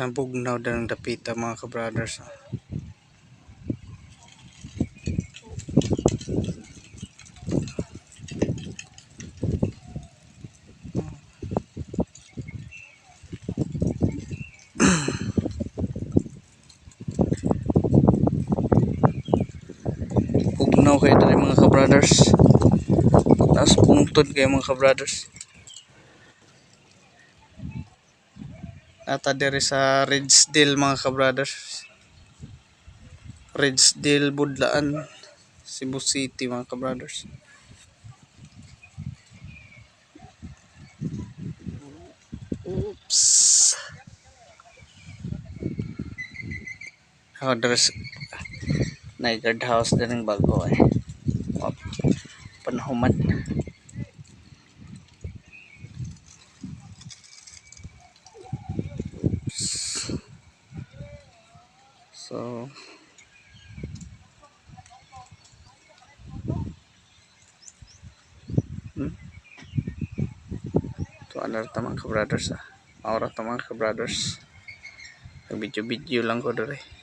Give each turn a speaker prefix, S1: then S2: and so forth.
S1: Ang bugnaw din ng dapita mga kabrothers. Bugnaw kayo dali mga kabrothers. Tapos pungtod kayo mga kabrothers. Nata diri sa Ridsdale mga kabrothers. Ridsdale Budlaan, Cebu City mga kabrothers. Oops. Diri sa Night house din ng bago eh. Wap. Panahuman. So, hmm? Ito rito mga ka-brothers ah. Maura to mga ka-brothers. Nag-video-video lang ko dito eh.